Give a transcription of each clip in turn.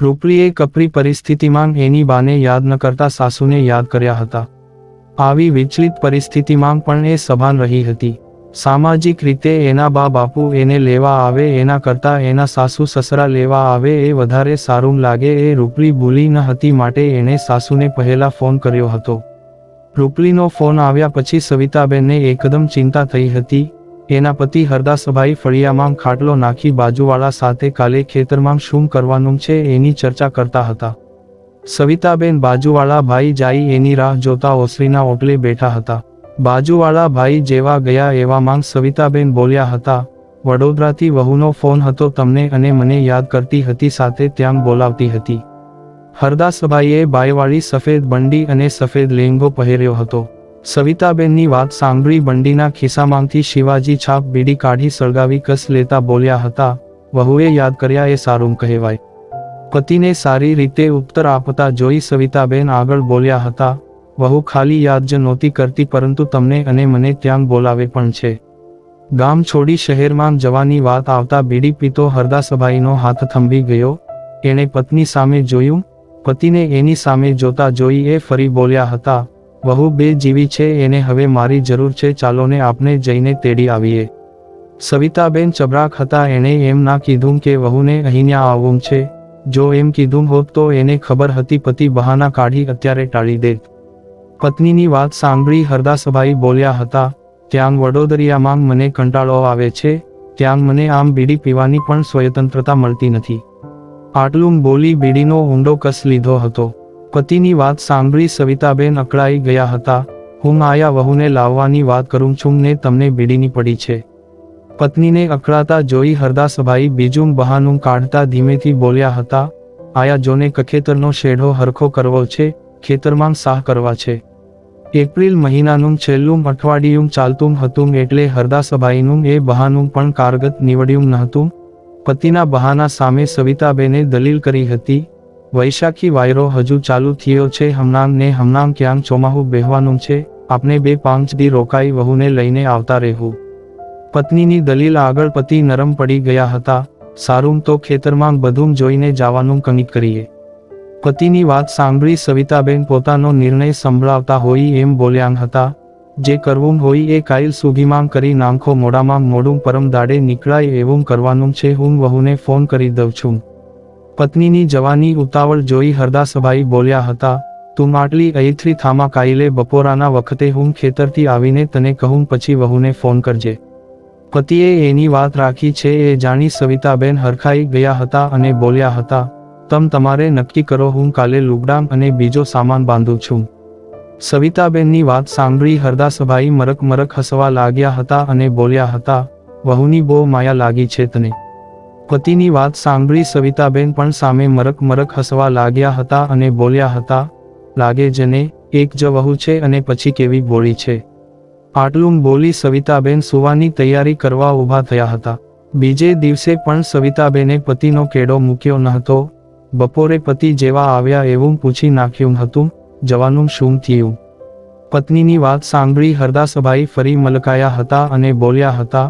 રૂપલીએ કપરી પરિસ્થિતિમાં એની બાને યાદ ન કરતા સાસુને યાદ કર્યા હતા. આવી વિચલિત પરિસ્થિતિમાં પણ એ સભાન રહી હતી. સામાજિક રીતે એના બા બાપુ એને લેવા આવે એના કરતા એના સાસુ સસરા લેવા આવે એ વધારે સારું લાગે એ રૂપલી ભૂલી ન હતી માટે એણે સાસુને પહેલા ફોન કર્યો હતો. રૂપલીનો ફોન આવ્યા પછી સવિતાબેનને એકદમ ચિંતા થઈ હતી એના પતિ હરદાસભાઈ ફળિયામાં ખાટલો નાખી બાજુવાળા સાથે કાલે ખેતરમાં શું કરવાનું છે એની ચર્ચા કરતા હતા. સવિતાબેન બાજુવાળા ભાઈ જાઈ એની રાહ જોતા ઓસરીના ઓટલે બેઠા હતા. બાજુવાળા ભાઈ જેવા ગયા એવામાં સવિતાબેન બોલ્યા હતા, વડોદરાથી વહુનો ફોન હતો તમને અને મને યાદ કરતી હતી, સાથે ત્યાં બોલાવતી હતી. હરદાસભાઈએ બાયવાળી સફેદ બંડી અને સફેદ લેંગો પહેર્યો હતો. સવિતાબેનની વાત સાંભળી બંડીના ખિસ્સામાંથી શિવાજી છાપ બીડી કાઢી સળગાવી કસ લેતા બોલ્યા હતા, વહુએ યાદ કર્યા એ સારું કહેવાય. પતિને સારી રીતે ઉત્તર આપતા જોઈ સવિતાબેન આગળ બોલ્યા હતા, વહુ, ખાલી યાદ જ નહોતી કરતી પરંતુ તમને અને મને ત્યાં બોલાવે પણ છે. ગામ છોડી શહેરમાં જવાની વાત આવતા બીડી પીતો હરદાસભાઈનો હાથ થંભી ગયો, એણે પત્ની સામે જોયું? પતિને એની સામે જોતા જોઈ એ ફરી બોલ્યા હતા વહુ બે જીવી છે, એને હવે મારી જરૂર છે ચાલોને આપણે જઈને તેડી આવીએ. સવિતાબેન ચબરાક હતા એણે એમ ના કીધું કે વહુને અહીંયા આવવું છે. જો એમ કીધું હોત તો એને ખબર હતી, પતિ બહાના કાઢી અત્યારે ટાળી દેત પત્નીની વાત સાંભળી હરદાસભાઈ બોલ્યા હતા, ત્યાં વડોદરિયામાં મને કંટાળો આવે છે, ત્યાં મને આમ બીડી પીવાની પણ સ્વતંત્રતા મળતી નથી. આટલું બોલી બીડીનો ઊંડો કસ લીધો હતો. પતિની વાત સાંભળી સવિતાબેન અકળાઈ ગયા હતા. હું આયા વહુને લાવવાની વાત કરું છું ને તમને બીડીની પડી છે. પત્નીને અકળાતા જોઈ હરદાસભાઈ બીજું બહાનું કાઢતા ધીમેથી બોલ્યા હતા, આયા જોને કખેતરનો શેઢો હરખો કરવો છે, ખેતરમાં સાહ કરવા છે. એપ્રિલ મહિનાનું છેલ્લું અઠવાડિયું ચાલતું હતું એટલે હરદાસભાઈનું એ બહાનું પણ કારગત નીવડ્યું નહોતું. પતિના બહાના સામે સવિતાબેને દલીલ કરી હતી વૈશાખી વાયરો હજુ ચાલુ થયો છે. હમણાં ને હમણાં ક્યાંક ચોમાહું બેહવાનું છે. આપણે બે પાંચ દી રોકાઈ વહુને લઈને આવતા રહેવું પત્નીની દલીલ આગળ પતિ નરમ પડી ગયા હતા. સારું તો ખેતરમાં બધું જોઈને જવાનું કંઈક કરીએ. પતિની વાત સાંભળી સવિતાબેન પોતાનો નિર્ણય સંભળાવતા હોય એમ બોલ્યા હતા. જે કરવું હોય એ કાયલ સુધીમાં કરી નાંખો મોડામાં મોડું પરમ દાડે નીકળાય એવું કરવાનું છે. હું વહુને ફોન કરી દઉં છું. પત્નીની જવાની ઉતાવળ જોઈ હરદાસભાઈ બોલ્યા હતા, તું માટલી અહીંથી થામા કાયલે બપોરાના વખતે હું ખેતરથી આવીને તને કહું, પછી વહુને ફોન કરજે. પતિએ એની વાત રાખી છે, એ જાણી સવિતાબેન હરખાઈ ગયા હતા અને બોલ્યા હતા, તમ તમારે નક્કી કરો, હું કાલે લુગડામ અને બીજો સામાન બાંધું છું. સવિતાબેનની વાત સાંભળી હરદાસભાઈ મરક મરક હસવા લાગ્યા હતા અને બોલ્યા હતા, વહુની બહુ માયા લાગી છે તને. પતિની વાત સાંભળી સવિતાબેન પણ સામે મરક મરક હસવા લાગ્યા હતા અને બોલ્યા હતા, લાગે જને, એક જ વહુ છે અને પછી કેવી બોળી છે આટલું બોલી સવિતાબેન સુવાની તૈયારી કરવા ઊભા થયા હતા. બીજે દિવસે પણ સવિતાબેને પતિનો કેડો મૂક્યો ન હતો બપોરે પતિ જેવા આવ્યા એવું પૂછી નાખ્યું હતું, જવાનું શું થયું પત્નીની વાત સાંભળી હરદાસભાઈ ફરી મલકાયા હતા અને બોલ્યા હતા,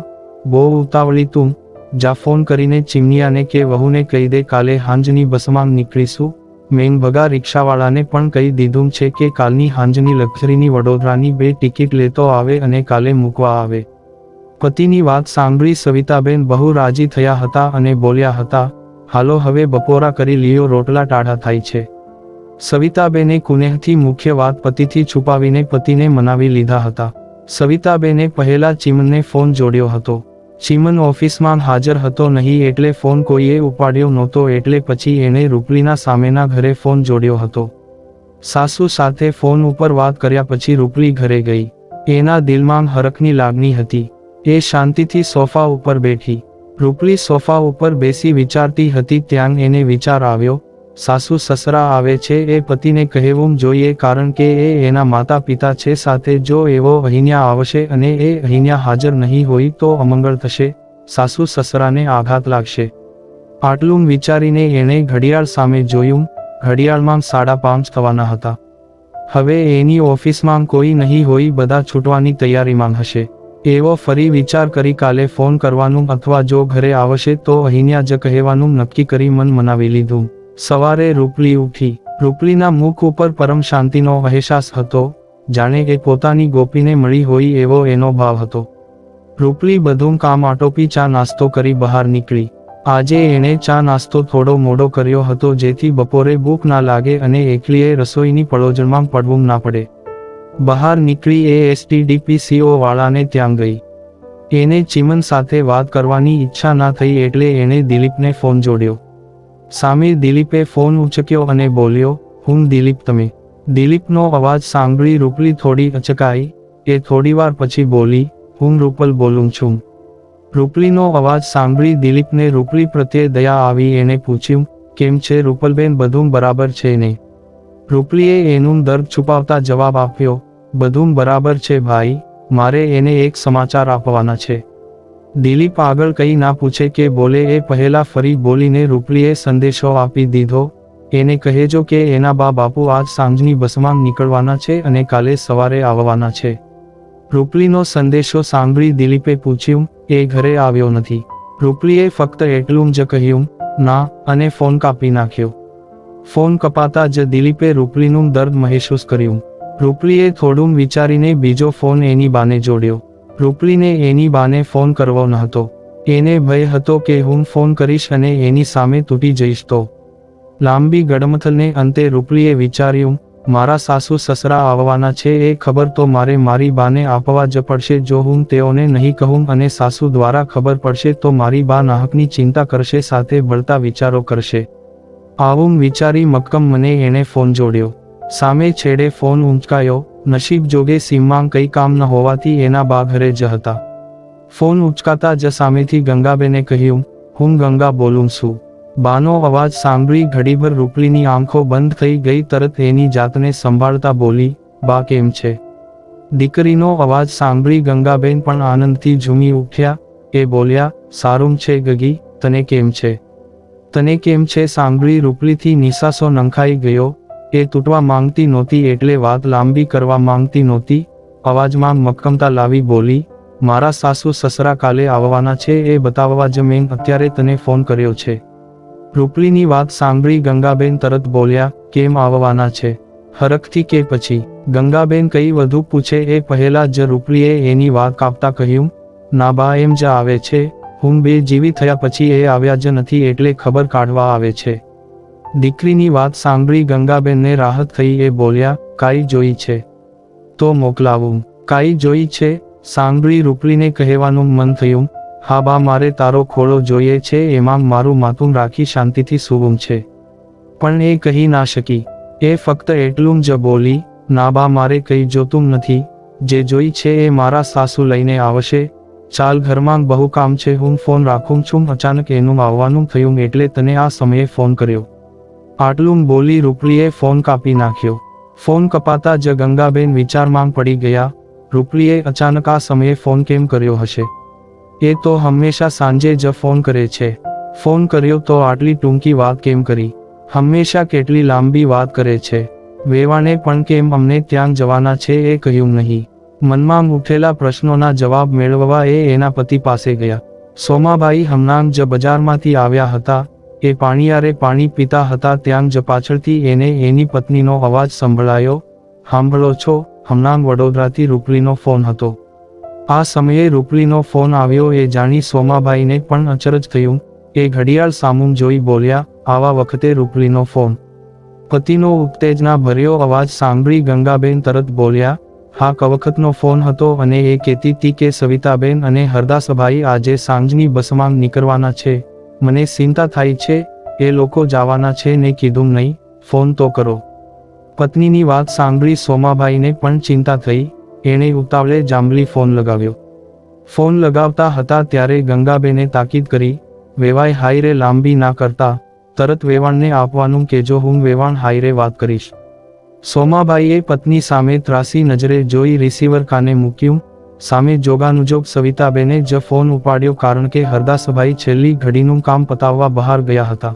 બહુ ઉતાવળી તું. જા ફોન કરીને ચીમનિયાને કે વહુને કહી દે, કાલે હાંજની બસમાં નીકળીશું. મેન ભગા રિક્ષાવાળાને પણ કહી દીધું છે કે, કાલની હાંજની લક્ઝરીની વડોદરાની બે ટિકિટ લેતો આવે અને કાલે મૂકવા આવે. પતિની વાત સાંભળી સવિતાબેન બહુ રાજી થયા હતા અને બોલ્યા હતા, હાલો, હવે બપોરા કરી લિયો, રોટલા ટાઢા થાય છે. સવિતાબેને કુનેહથી મુખ્ય વાત પતિથી છુપાવીને પતિને મનાવી લીધા હતા. સવિતાબેને પહેલા ચીમને ફોન જોડ્યો હતો. ચીમન ઓફિસમાં હાજર હતો નહીં એટલે ફોન કોઈએ ઉપાડ્યો નહોતો એટલે પછી એણે રૂપલીના સામેના ઘરે ફોન જોડ્યો હતો. સાસુ સાથે ફોન ઉપર વાત કર્યા પછી રૂપલી ઘરે ગઈ. એના દિલમાં હરખની લાગણી હતી. એ શાંતિથી સોફા ઉપર બેઠી. રૂપલી સોફા ઉપર બેસી વિચારતી હતી, ત્યાં એને વિચાર આવ્યો સાસુ સસરા આવે છે, એ પતિને કહેવું જોઈએ કારણ કે એ એના માતા પિતા છે, સાથે જો એવો અહીંયા આવશે અને એ અહીંયા હાજર નહીં હોય તો અમંગળ થશે. સાસુ સસરાને આઘાત લાગશે. આટલું વિચારીને એણે ઘડિયાળ સામે જોયું. ઘડિયાળમાં સાડા પાંચ થવાના હતા. હવે એની ઓફિસમાં કોઈ નહીં હોય, બધા છૂટવાની તૈયારીમાં હશે. એવો ફરી વિચાર કરી કાલે ફોન કરવાનું અથવા જો ઘરે આવશે તો અહીંયા જ કહેવાનું નક્કી કરી મન મનાવી લીધું. સવારે રૂપલી ઉઠી. રૂપલીના મુખ ઉપર પરમ શાંતિનો અહેસાસ હતો, જાણે એ પોતાની ગોપીને મળી હોય એવો એનો ભાવ હતો. રૂપલી બધું કામ આટોપી ચા નાસ્તો કરી બહાર નીકળી. આજે એણે ચા નાસ્તો થોડો મોડો કર્યો હતો જેથી બપોરે ભૂખ ના લાગે અને એકલીએ રસોઈની પડોજણમાં પડવું ના પડે. બહાર નીકળી એ એસટીડીપીસીઓ વાળાને ત્યાં ગઈ. એને ચિમન સાથે વાત કરવાની ઈચ્છા ના થઈ એટલે એણે દિલીપને ફોન જોડ્યો. સામે દિલીપે ફોન ઉચક્યો અને બોલ્યો, હું દિલીપ તમે. દિલીપનો અવાજ સાંભળી રૂપલી થોડી અચકાઈ, એ થોડીવાર પછી બોલી, હું રૂપલ બોલું છું. રૂપલીનો અવાજ સાંભળી દિલીપને રૂપલી પ્રત્યે દયા આવી, એને પૂછ્યું, કેમ છે રૂપલબેન, બધું બરાબર છે ને? રૂપલીએ એનું દર્દ છુપાવતા જવાબ આપ્યો, બધું બરાબર છે ભાઈ, મારે એને એક સમાચાર આપવાના છે. દિલીપ આગળ કંઈ ના પૂછે કે બોલે એ પહેલા ફરી બોલીને રૂપલીએ સંદેશો આપી દીધો. એને કહેજો કે એના બા બાપુ આજ સાંજની બસમાં નીકળવાના છે અને કાલે સવારે આવવાના છે. રૂપલીનો સંદેશો સાંભળી દિલીપે પૂછ્યું, એ ઘરે આવ્યો નથી. રૂપલીએ ફક્ત એટલું જ કહ્યું, ના, અને ફોન કાપી નાખ્યો. ફોન કપાતા જ દિલીપે રૂપલીનું દર્દ મહેસૂસ કર્યું. રૂપલીએ થોડું વિચારીને બીજો ફોન એની બાને જોડ્યો. રૂપલીને એની બાને ફોન કરવો ન હતો. એને ભય હતો કે હું ફોન કરીશ અને એની સામે તૂટી જઈશ તો. લાંબી ગડમથલને અંતે રૂપલીએ વિચાર્યું, મારા સાસુ સસરા આવવાના છે એ ખબર તો મારે મારી બાને આપવા જ પડશે જો હું તેઓને નહીં કહું અને સાસુ દ્વારા ખબર પડશે તો મારી બા નાહકની ચિંતા કરશે સાથે બળતા વિચારો કરશે. આવું વિચારી મક્કમ મને એણે ફોન જોડ્યો. સામે છેડે ફોન ઊંચકાયો નસીબ જોગે સીમમાં કંઈ કામ ન હોવાથી એના બા ઘરે જ હતા. ફોન ઉચકાતા જ સામેથી ગંગાબેને કહ્યું, હું ગંગા બોલું છું. બાનો અવાજ સાંભળી ઘડીભર રૂપલીની આંખો બંધ થઈ ગઈ તરત એની જાતને સંભાળતા બોલી, બા કેમ છે? દીકરીનો અવાજ સાંભળી ગંગાબેન પણ આનંદથી ઝૂમી ઉઠ્યા, એ બોલ્યા, સારું છે ગગી, તને કેમ છે? તને કેમ છે? સાંભળી રૂપલીથી નિસાસો નંખાઈ ગયો એ તૂટવા માંગતી નહોતી એટલે વાત લાંબી કરવા માંગતી નહોતી. અવાજમાં મક્કમતા લાવી બોલી, મારા સાસુ સસરા કાલે આવવાના છે, એ બતાવવા જ મેં અત્યારે તને ફોન કર્યો છે. રૂપલીની વાત સાંભળી ગંગાબેન તરત બોલ્યા, કેમ આવવાના છે? હરખથી કે પછી? ગંગાબેન કઈ વધુ પૂછે એ પહેલા જ રૂપલીએ એની વાત કાપતા કહ્યું, ના બા, એમ જ આવે છે. હું બે જીવી થયા પછી એ આવ્યા જ નથી એટલે ખબર કાઢવા આવે છે. દીકરીની વાત સાંભળી ગંગાબેનને રાહત થઈ એ બોલ્યા, કાઈ જોઈ છે? તો મોકલાવું. કાઈ જોઈ છે? સાંભળી રૂપલીને કહેવાનું મન થયું. હા બા, મારે તારો ખોળો જોઈએ છે, એમાં મારું માથું રાખી શાંતિથી સૂવું છે. પણ એ કહી ના શકી. એ ફક્ત એટલું જ બોલી, ના બા, મારે કંઈ જોતું નથી. જે જોઈ છે એ મારા સાસુ લઈને આવશે. ચાલ ઘરમાં બહુ કામ છે, હું ફોન રાખું છું. અચાનક એનું આવવાનું થયું એટલે તને આ સમયે ફોન કર્યો. આટલું બોલી રૂપલીએ ફોન કાપી નાખ્યો. ફોન કપાતા જ ગંગાબેન વિચારમાં પડી ગયા. રૂપલીએ અચાનક આ સમયે ફોન કેમ કર્યો હશે? એ તો હંમેશા સાંજે જ ફોન કરે છે. ફોન કર્યો તો આટલી ટૂંકી વાત કેમ કરી? હંમેશા કેટલી લાંબી વાત કરે છે. વેવાણે પણ કેમ અમને ત્યાં જવાના છે એ કહ્યું નહીં. મનમાં ઉઠેલા પ્રશ્નોના જવાબ મેળવવા એ એના પતિ પાસે ગયા. સોમાબાઈ હમણાં જ બજારમાંથી આવ્યા હતા. એ પાણીયારે પાણી પીતા હતા ત્યાં જ પાછળથી એને એની પત્નીનો અવાજ સંભળાયો સાંભળો છો, હમણાં વડોદરાથી રૂપલીનો ફોન હતો. આ સમયે રૂપલીનો ફોન આવ્યો એ જાણી સોમાભાઈને પણ અચરજ થયું. એ ઘડિયાળ સામું જોઈ બોલ્યા, આવા વખતે રૂપલીનો ફોન. પતિનો ઉત્તેજના ભર્યો અવાજ સાંભળી ગંગાબેન તરત બોલ્યા, હા, કવખતનો ફોન હતો અને એ કહેતી હતી કે સવિતાબેન અને હરદાસભાઈ આજે સાંજની બસમાં નીકળવાના છે. મને ચિંતા થાય છે, એ લોકો જવાના છે ને કીધું નહીં, ફોન તો કરો. પત્નીની વાત સાંભળી સોમાભાઈને પણ ચિંતા થઈ, એણે ઉતાવળે જાંબલી ફોન લગાવ્યો. ફોન લગાવતા હતા ત્યારે ગંગાબેને તાકીદ કરી વેવાય હાઈરે લાંબી ના કરતા, તરત વેવાણને આપવાનું કેજો હું વેવાણ હાઈરે વાત કરીશ. સોમાભાઈએ પત્ની સામે ત્રાસી નજરે જોઈ રિસીવર કાને મૂક્યું સામે જોગાનુજોગ સવિતાબેને જ ફોન ઉપાડ્યો કારણ કે હરદાસભાઈ છેલ્લી ઘડીનું કામ પતાવવા બહાર ગયા હતા.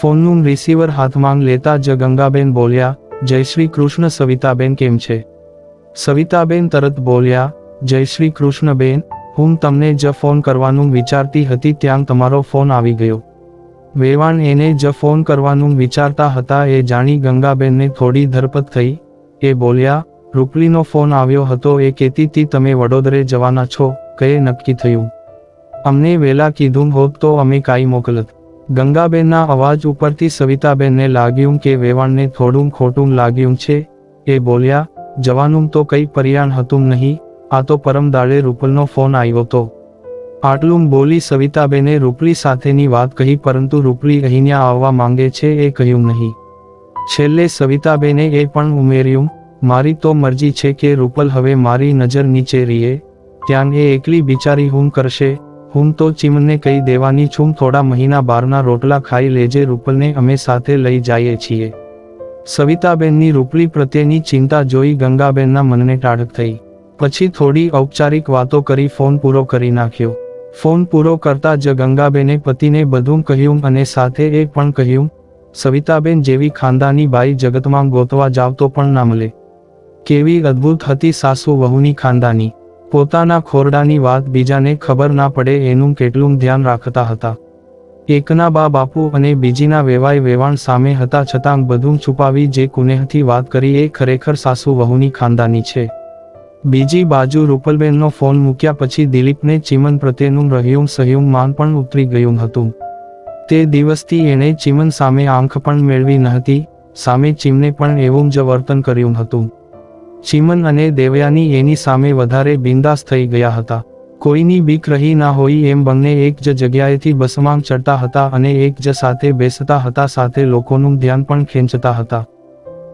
ફોનનું રિસીવર હાથમાં લેતા જ ગંગાબેન બોલ્યા, જય શ્રી કૃષ્ણ સવિતાબેન, કેમ છે? સવિતાબેન તરત બોલ્યા, જય શ્રી કૃષ્ણબેન, હું તમને જ ફોન કરવાનું વિચારતી હતી ત્યાં તમારો ફોન આવી ગયો. વેવાણ એને જ ફોન કરવાનું વિચારતા હતા એ જાણી ગંગાબેનને થોડી ધરપત થઈ, એ બોલ્યા રૂપલીનો ફોન આવ્યો હતો, એ કહેતી તમે વડોદરે જવાના છો, કયે નક્કી થયું? અમને વેલા કીધું હોત તો અમે કાંઈ મોકલત. ગંગાબેનના અવાજ ઉપરથી સવિતાબેનને લાગ્યું કે વેવાણને થોડું ખોટું લાગ્યું છે. એ બોલ્યા જવાનું તો કંઈ પર્યાણ હતું નહીં, આ તો પરમ રૂપલનો ફોન આવ્યો તો. આટલું બોલી સવિતાબેને રૂપલી સાથેની વાત કહી, પરંતુ રૂપલી અહીંયા આવવા માંગે છે એ કહ્યું નહીં. છેલ્લે સવિતાબેને એ પણ ઉમેર્યું મારી તો મરજી છે કે રૂપલ હવે મારી નજર નીચે રીએ, ત્યાં એ એકલી બિચારી હું કરશે હું તો ચીમને કહી દેવાની છું, થોડા મહિના બારના રોટલા ખાઈ લેજે, રૂપલને અમે સાથે લઈ જઈએ છીએ. સવિતાબેનની રૂપલી પ્રત્યેની ચિંતા જોઈ ગંગાબેનના મનને ટાઢક થઈ. પછી થોડી ઔપચારિક વાતો કરી, ફોન પૂરો કરી નાખ્યો. ફોન પૂરો કરતા જ ગંગાબેને પતિને બધું કહ્યું અને સાથે એ પણ કહ્યું, સવિતાબેન જેવી ખાનદાની બાઈ જગતમાં ગોતવા જાવ તો પણ ના મળે. કેવી અદ્ભુત હતી સાસુ વહુની ખાનદાની. પોતાના ખોરડાની વાત બીજાને ખબર ના પડે એનું કેટલું ધ્યાન રાખતા હતા. એકના બા બાપુ અને બીજીના વેવાય વેવાણ સામે હતા છતાં બધું છુપાવી જે કુનેહથી વાત કરી એ ખરેખર સાસુ વહુની ખાનદાની છે. બીજી બાજુ રૂપલબેનનો ફોન મૂક્યા પછી દિલીપને ચિમન પ્રત્યેનું રહ્યું સહ્યું માન પણ ઉતરી ગયું હતું. તે દિવસથી એણે ચિમન સામે આંખ પણ મેળવી નહતી સામે ચિમને પણ એવું જ વર્તન કર્યું હતું. ચીમન અને દેવયાની એની સામે વધારે બિંદાસ થઈ ગયા હતા. કોઈની બીક રહી ના હોય એમ બંને એક જ જગ્યાએથી બસમાં ચડતા હતા અને એક જ સાથે બેસતા હતા, સાથે લોકોનું ધ્યાન પણ ખેંચતા હતા.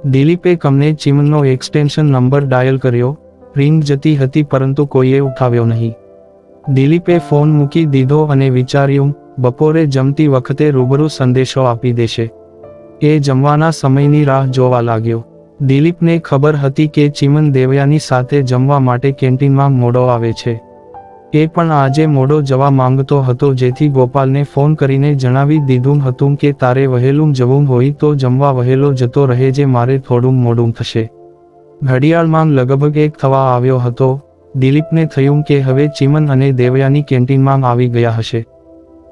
દિલીપે કમને ચીમનનો એક્સટેન્શન નંબર ડાયલ કર્યો. રિંગ જતી હતી પરંતુ કોઈએ ઉઠાવ્યો નહીં. દિલીપે ફોન મૂકી દીધો અને વિચાર્યું, બપોરે જમતી વખતે રૂબરૂ સંદેશો આપી દેશે. એ જમવાના સમયની રાહ જોવા લાગ્યો. દિલીપને ખબર હતી કે ચિમન દેવયાની સાથે જમવા માટે કેન્ટીનમાં મોડો આવે છે. એ પણ આજે મોડો જવા માંગતો હતો જેથી ગોપાલને ફોન કરીને જણાવી દીધું હતું કે તારે વહેલું જવું હોય તો જમવા વહેલો જતો રહે જે મારે થોડું મોડું થશે. ઘડિયાળમાં લગભગ એક થવા આવ્યો હતો. દિલીપને થયું કે હવે ચિમન અને દેવયાની કેન્ટીનમાં આવી ગયા હશે.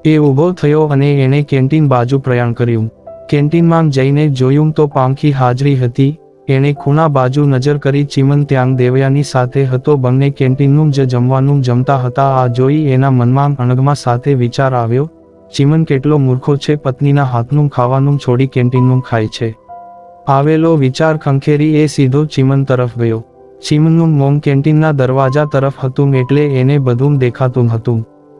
એ ઊભો થયો અને એણે કેન્ટીન બાજુ પ્રયાણ કર્યું. કેન્ટીનમાં જઈને જોયું તો પાંખી હાજરી હતી. એણે ખૂણા બાજુ નજર કરી ચીમન ત્યાં દેવયાની સાથે હતો. બંને કેન્ટીનનું જ જમવાનું જમતા હતા. આ જોઈ એના મનમાં અણગમા સાથે વિચાર આવ્યો, ચીમન કેટલો મૂર્ખો છે, પત્નીના હાથનું ખાવાનું છોડી કેન્ટીનનું ખાય છે. આવેલો વિચાર ખંખેરી એ સીધો ચીમન તરફ ગયો. ચીમનનું મોમ કેન્ટીનના દરવાજા તરફ હતું એટલે એને બધું દેખાતું હતું.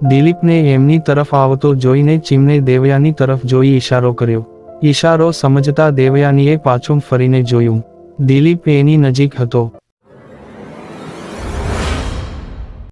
દિલીપને એમની તરફ આવતો જોઈને ચીમને દેવયાની તરફ જોઈ ઈશારો કર્યો. ઈશારો સમજતા દેવયાનીએ પાછું ફરીને જોયું. દિલીપ એની નજીક હતો.